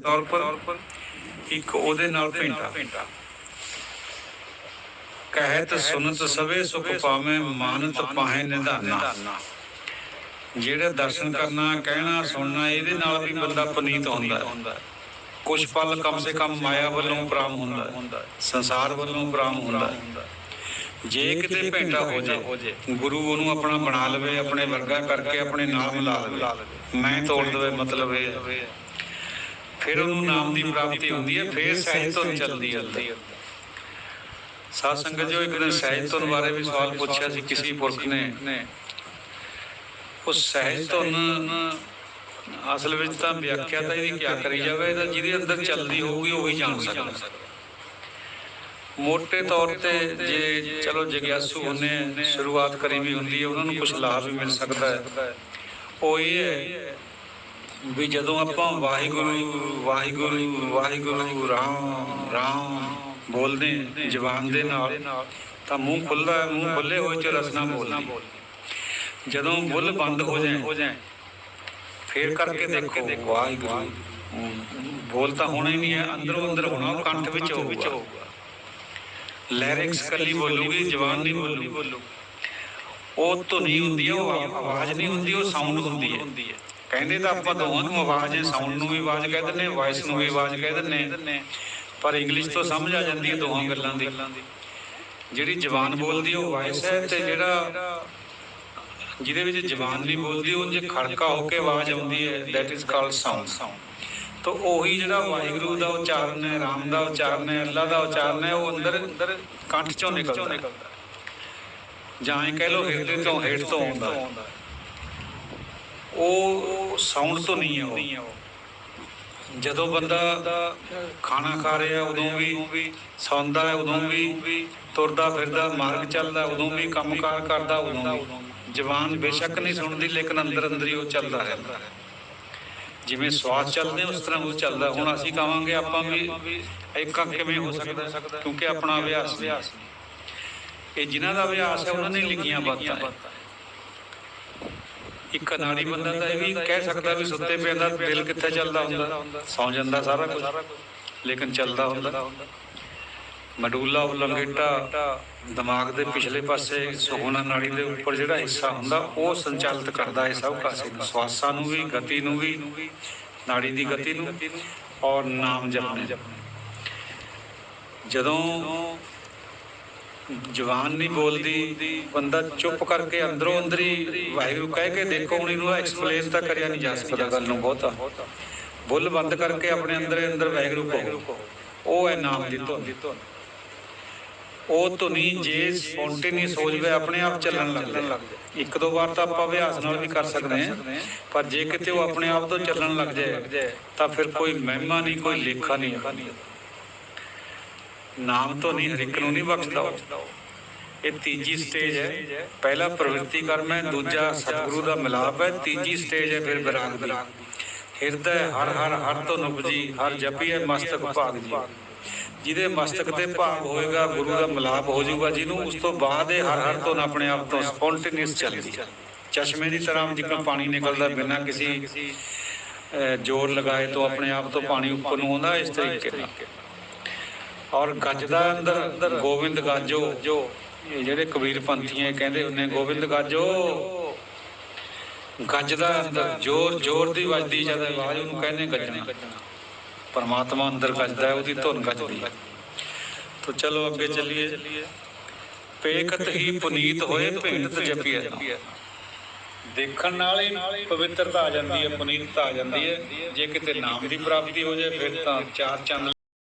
ਤੌਰ ਪਰ ਇੱਕ ਉਹਦੇ ਨਾਲ ਭੇਂਟਾ ਕਹਿਤ ਸੁਨਤ ਸਵੇ ਸੁਖ ਪਾਵੇਂ, ਮਾਨਤ ਪਾਹੇ ਨਿਧਾਨਾ। ਜਿਹੜੇ ਦਰਸ਼ਨ ਕਰਨਾ, ਕਹਿਣਾ, ਸੁਣਨਾ, ਇਹਦੇ ਨਾਲ ਵੀ ਬੰਦਾ ਪਨੀਤ ਹੁੰਦਾ ਹੈ। ਕੁਛ ਪਲ ਕਮ ਸੇ ਕਮ ਮਾਇਆ ਵੱਲੋਂ ਪ੍ਰਾਮ ਹੁੰਦਾ ਸੰਸਾਰ ਵੱਲੋਂ ਪ੍ਰਾਮ ਹੁੰਦਾ ਜੇ ਕਿਤੇ ਭੇਟਾ ਹੋ ਜੇ, ਗੁਰੂ ਉਹਨੂੰ ਆਪਣਾ ਬਣਾ ਲਵੇ, ਆਪਣੇ ਵਰਗਾ ਕਰਕੇ ਆਪਣੇ ਨਾਲ ਮਿਲਾ ਲਵੇ। ਮੈਂ ਤੋੜ ਦਵੇ ਮਤਲਬ ਇਹ ਫਿਰ ਉਹਨੂੰ ਨਾਮ ਦੀ ਪ੍ਰਾਪਤੀ ਹੁੰਦੀ ਹੈ ਫਿਰ ਸਹਿਜ ਤੋਂ ਚੱਲਦੀ ਹੈ। ਸਾਧ ਸੰਗਤ ਜੋ ਇੱਕ ਦਿਨ ਸਹਿਜ ਤੋਂ ਬਾਰੇ ਵੀ ਸਵਾਲ ਪੁੱਛਿਆ ਸੀ ਕਿਸੇ ਪੁਰਖ ਨੇ ਉਹ ਸਹਿਜ ਤੋਂ ਅਸਲ ਵਿੱਚ ਤਾਂ ਵਿਆਖਿਆ ਤਾਂ ਇਹਦੀ ਕਿਆ ਕਰੀ ਜਾਵੇ ਇਹਦਾ ਜਿਹਦੇ ਅੰਦਰ ਚੱਲਦੀ ਹੋਊਗੀ ਉਹੀ ਜਾਣ ਸਕਦਾ। ਮੋٹے ਤੌਰ ਤੇ ਜੇ ਚਲੋ ਜਗਿਆਸੂ ਉਹਨੇ ਸ਼ੁਰੂਆਤ ਕਰੀ ਵੀ ਹੁੰਦੀ ਹੈ ਉਹਨਾਂ ਨੂੰ ਕੁਝ ਲਾਭ ਵੀ ਮਿਲ ਸਕਦਾ ਹੈ। ਉਹ ਇਹ ਹੈ ਵੀ ਜਦੋਂ ਆਪਾਂ ਵਾਹਿਗੁਰੂ ਵਾਹਿਗੁਰੂ ਵਾਹਿਗੁਰੂ, ਰਾਮ ਰਾਮ ਬੋਲਦੇ ਜ਼ਬਾਨ ਦੇ ਨਾਲ, ਤਾਂ ਮੂੰਹ ਖੁੱਲਦਾ ਮੂੰਹ ਖੁੱਲੇ ਹੋਏ ਚ ਰਸਨਾ ਬੋਲਦੀ। ਜਦੋਂ ਬੁੱਲ ਬੰਦ ਹੋ ਜਾਏ, ਫੇਰ ਕਰਕੇ ਦੇਖੋ, ਵਾਹਿਗੁਰੂ, ਬੋਲ ਤਾਂ ਹੋਣਾ ਹੀ ਨਹੀਂ ਹੈ, ਅੰਦਰੋਂ ਅੰਦਰ ਹੋਣਾ, ਉਹ ਕੰਠ ਵਿੱਚ ਹੋਊਗਾ। ਲੈਰਿਕਸ ਕੱਲੀ ਬੋਲੂਗੀ ਜ਼ਬਾਨ ਨਹੀਂ ਬੋਲੂਗੀ। ਉਹ ਧੁਨੀ ਹੁੰਦੀ ਹੈ, ਉਹ ਆਵਾਜ਼ ਨਹੀਂ ਹੁੰਦੀ, ਉਹ ਸਾਊਂਡ ਹੁੰਦੀ ਹੈ। ਕਹਿੰਦੇ ਤਾਂ ਆਪਾਂ ਦੋਵਾਂ ਨੂੰ ਆਵਾਜ਼ ਹੈ ਸਾਊਂਡ ਨੂੰ ਵੀ ਆਵਾਜ਼ ਕਹਿ ਦਿੰਦੇ ਵਾਇਸ ਨੂੰ ਵੀ ਆਵਾਜ਼ ਕਹਿ ਦਿੰਦੇ ਪਰ ਇੰਗਲਿਸ਼ ਤੋਂ ਸਮਝ ਆ ਜਾਂਦੀ ਹੈ ਦੋਹਾਂ ਗੱਲਾਂ ਦੀ। ਜਿਹੜੀ ਜ਼ਬਾਨ ਬੋਲਦੀ ਉਹ ਵਾਇਸ ਹੈ ਤੇ ਜਿਹੜਾ ਜਿਹਦੇ ਵਿੱਚ ਜ਼ਬਾਨ ਨਹੀਂ ਬੋਲਦੀ, ਉਹ ਜੇ ਖੜਕਾ ਹੋ ਕੇ ਆਵਾਜ਼ ਆਉਂਦੀ ਹੈ, that is called sound ਤਾਂ ਉਹੀ ਜਿਹੜਾ ਵਾਹਿਗੁਰੂ ਦਾ ਉਚਾਰਨ ਹੈ, ਰਾਮ ਦਾ ਉਚਾਰਨ ਹੈ ਅੱਲਾ ਦਾ ਉਚਾਰਨ ਹੈ, ਉਹ ਅੰਦਰ ਅੰਦਰ ਕੰਠ ਚੋਂ ਨਿਕਲਦਾ। ਜਾਂ ਇਹ ਕਹਿ ਲੋ ਹਿਰਦੇ ਤੋਂ ਹੇਠ ਤੋਂ ਆਉਂਦਾ। ਉਹ ਸਾਊਂਡ ਤੋਂ ਨਹੀਂ ਹੈ ਉਹ। ਜਦੋਂ ਬੰਦਾ ਖਾਣਾ ਖਾ ਰਿਹਾ, ਉਦੋਂ ਵੀ ਸੌਂਦਾ ਹੈ, ਉਦੋਂ ਵੀ ਤੁਰਦਾ ਫਿਰਦਾ, ਮਾਰਗ ਚੱਲਦਾ, ਉਦੋਂ ਵੀ ਕੰਮਕਾਰ ਕਰਦਾ, ਉਦੋਂ ਵੀ। ਜ਼ਬਾਨ ਬੇਸ਼ੱਕ ਨਹੀਂ ਸੁਣਦੀ, ਲੇਕਿਨ ਅੰਦਰ ਅੰਦਰ ਹੀ ਉਹ ਚੱਲਦਾ ਰਹਿੰਦਾ ਹੈ। ਜਿਵੇਂ ਸਵਾਸ ਚੱਲਦੇ, ਉਸ ਤਰ੍ਹਾਂ ਉਹ ਚੱਲਦਾ। ਹੁਣ ਅਸੀਂ ਕਹਾਂਗੇ, ਆਪਾਂ ਵੀ ਇੱਕ ਕਿਵੇਂ ਹੋ ਸਕਦਾ, ਕਿਉਂਕਿ ਆਪਣਾ ਅਭਿਆਸ ਇਹ ਜਿਨ੍ਹਾਂ ਦਾ ਅਭਿਆਸ ਹੈ, ਉਹਨਾਂ ਨੇ ਲਿਖੀਆਂ ਬਾਤਾਂ। ਇੱਕ ਅਨਾੜੀ ਬੰਦਾ ਤਾਂ ਇਹ ਵੀ ਕਹਿ ਸਕਦਾ ਵੀ ਸੁੱਤੇ ਪਏ ਦਾ ਦਿਲ ਕਿੱਥੇ ਚੱਲਦਾ ਹੁੰਦਾ? ਸੌਂ ਜਾਂਦਾ ਸਾਰਾ ਕੁਝ ਲੇਕਿਨ ਚੱਲਦਾ ਹੁੰਦਾ। ਮਡੂਲਾ ਉਲੰਗੇਟਾ ਦਿਮਾਗ ਦੇ ਪਿਛਲੇ ਪਾਸੇ ਸੁਹਣਾ ਨਾੜੀ ਦੇ ਉੱਪਰ ਜਿਹੜਾ ਹਿੱਸਾ ਹੁੰਦਾ, ਉਹ ਸੰਚਾਲਿਤ ਕਰਦਾ ਹੈ ਸਭ ਕਾਸੇ ਨੂੰ। ਸਵਾਸਾਂ ਨੂੰ ਵੀ, ਗਤੀ ਨੂੰ ਵੀ, ਨਾੜੀ ਦੀ ਗਤੀ ਨੂੰ। ਔਰ ਨਾਮ ਜਪਣੇ। ਜਦੋਂ ਜਵਾਨ ਨਹੀਂ ਬੋਲਦੀ, ਬੰਦਾ ਚੁੱਪ ਕਰਕੇ ਅੰਦਰੋਂ ਅੰਦਰੀ ਵਾਹਿਗੁਰੂ ਕਹਿ ਕੇ ਦੇਖੋ, ਹੁਣ ਇਹਨੂੰ ਐਕਸਪਲੇਨ ਤਾਂ ਕਰਿਆ ਨਹੀਂ ਜਾ ਸਕਦਾ ਗੱਲ ਨੂੰ ਬਹੁਤਾ। ਬੁੱਲ ਬੰਦ ਕਰਕੇ ਆਪਣੇ ਅੰਦਰ ਅੰਦਰ ਵਾਹਿਗੁਰੂ ਕਹੋ। ਉਹ ਹੈ ਨਾਮ ਦੀ ਧੁਨ। ਉਹ ਧੁਨੀ ਜੇ ਸਪੌਂਟੇਨੀਅਸ ਹੋ ਜਵੇ, ਆਪਣੇ ਆਪ ਚੱਲਣ ਲੱਗ ਜਾਏ। ਇੱਕ ਦੋ ਵਾਰ ਤਾਂ ਆਪਾਂ ਅਭਿਆਸ ਨਾਲ ਵੀ ਕਰ ਸਕਦੇ ਹਾਂ, ਪਰ ਜੇ ਕਿਤੇ ਉਹ ਆਪਣੇ ਆਪ ਤੋਂ ਚੱਲਣ ਲੱਗ ਜਾਏ, ਤਾਂ ਫਿਰ ਕੋਈ ਮਹਿਮਾ ਨਹੀਂ, ਕੋਈ ਲੇਖਾ ਨਹੀਂ। ਨਾਮ ਤੋਂ ਨਹੀਂ ਹਰ ਇੱਕ ਨੂੰ ਨਹੀਂ ਬਖਸ਼ਦਾ ਉਹ। ਇਹ ਤੀਜੀ ਸਟੇਜ ਹੈ। ਪਹਿਲਾ ਪ੍ਰਵਿਰਤੀ ਕਰਮ ਹੈ, ਦੂਜਾ ਸਤਿਗੁਰੂ ਦਾ ਮਿਲਾਪ ਹੈ, ਤੀਜੀ ਸਟੇਜ ਹੈ, ਫਿਰ ਵਿਰਾਗ ਦੀ। ਹਿਰਦੈ ਹਰ ਹਰ ਹਰ ਤੋਂ ਨੁਪਜੀ, ਹਰ ਜਪੀਏ ਮਸਤਕ ਭਾਗ ਜੀ ਜਿਹਦੇ ਮਸਤਕ ਤੇ ਭਾਗ ਹੋਏਗਾ, ਗੁਰੂ ਦਾ ਮਿਲਾਪ ਹੋ ਜਾਊਗਾ ਜਿਹਨੂੰ, ਉਸ ਤੋਂ ਬਾਅਦ ਇਹ ਹਰ ਹਰ ਤੋਂ ਆਪਣੇ ਆਪ ਤੋਂ ਸਪੌਂਟੇਨੀਅਸ ਚੱਲਦੀ। ਚਸ਼ਮੇ ਦੀ ਤਰ੍ਹਾਂ ਜਿੱਕਾ ਪਾਣੀ ਨਿਕਲਦਾ ਬਿਨਾਂ ਕਿਸੇ ਜ਼ੋਰ ਲਗਾਏ ਤੋਂ ਆਪਣੇ ਆਪ ਤੋਂ ਪਾਣੀ ਉੱਪਰ ਨੂੰ ਆਉਂਦਾ, ਇਸ ਤਰੀਕੇ ਨਾਲ। ਔਰ ਗੱਜਦਾ ਅੰਦਰ ਅੰਦਰ। ਗੋਬਿੰਦ ਗਾਜੋ ਜੋ ਜਿਹੜੇ ਕਬੀਰ ਪੰਥੀਆਂ ਕਹਿੰਦੇ ਹੁੰਨੇ ਗੋਬਿੰਦ ਗਾਜੋ ਗੱਜਦਾ ਅੰਦਰ, ਜ਼ੋਰ ਜ਼ੋਰ ਦੀ ਵੱਜਦੀ ਜਦ ਆਵਾਜ਼ ਉਹਨੂੰ ਕਹਿੰਦੇ ਗੱਜਣਾ। ਪਰਮਾਤਮਾ ਅੰਦਰ ਗੱਜਦਾ ਹੈ, ਉਹਦੀ ਧੁਨ ਗੱਜਦੀ ਹੈ ਤੋ ਚਲੋ ਅੱਗੇ ਚੱਲੀਏ। ਪੇਖਤ ਹੀ ਪੁਨੀਤ ਹੋਏ, ਭਿੰਡਤ ਜਪੀਐ ਦੇਖਣ ਨਾਲ ਹੀ ਪਵਿੱਤਰਤਾ ਆ ਜਾਂਦੀ ਹੈ, ਪੁਨੀਤਤਾ ਆ ਜਾਂਦੀ ਹੈ। ਜੇ ਕਿਤੇ ਨਾਮ ਦੀ ਪ੍ਰਾਪਤੀ ਹੋ ਜਾਏ, ਫਿਰ ਤਾਂ ਚਾਰ ਚੰਦ